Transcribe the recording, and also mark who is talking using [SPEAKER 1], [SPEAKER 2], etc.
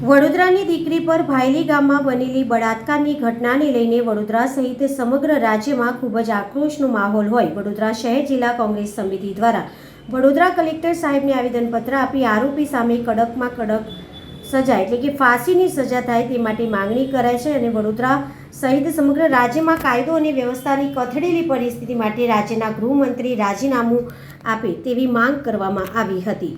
[SPEAKER 1] વડોદરાની દીકરી પર ભાયલી ગામમાં બનેલી બળાત્કારની ઘટનાને લઈને વડોદરા સહિત સમગ્ર રાજ્યમાં ખૂબ જ આક્રોશનો માહોલ હોય. વડોદરા શહેર જિલ્લા કોંગ્રેસ સમિતિ દ્વારા વડોદરા કલેક્ટર સાહેબને આવેદનપત્ર આપી આરોપી સામે કડકમાં કડક સજા એટલે કે ફાંસીની સજા થાય તે માટે માંગણી કરાય છે અને વડોદરા સહિત સમગ્ર રાજ્યમાં કાયદો અને વ્યવસ્થાની કથળેલી પરિસ્થિતિ માટે રાજ્યના ગૃહમંત્રી રાજીનામું આપે તેવી માંગ કરવામાં આવી હતી.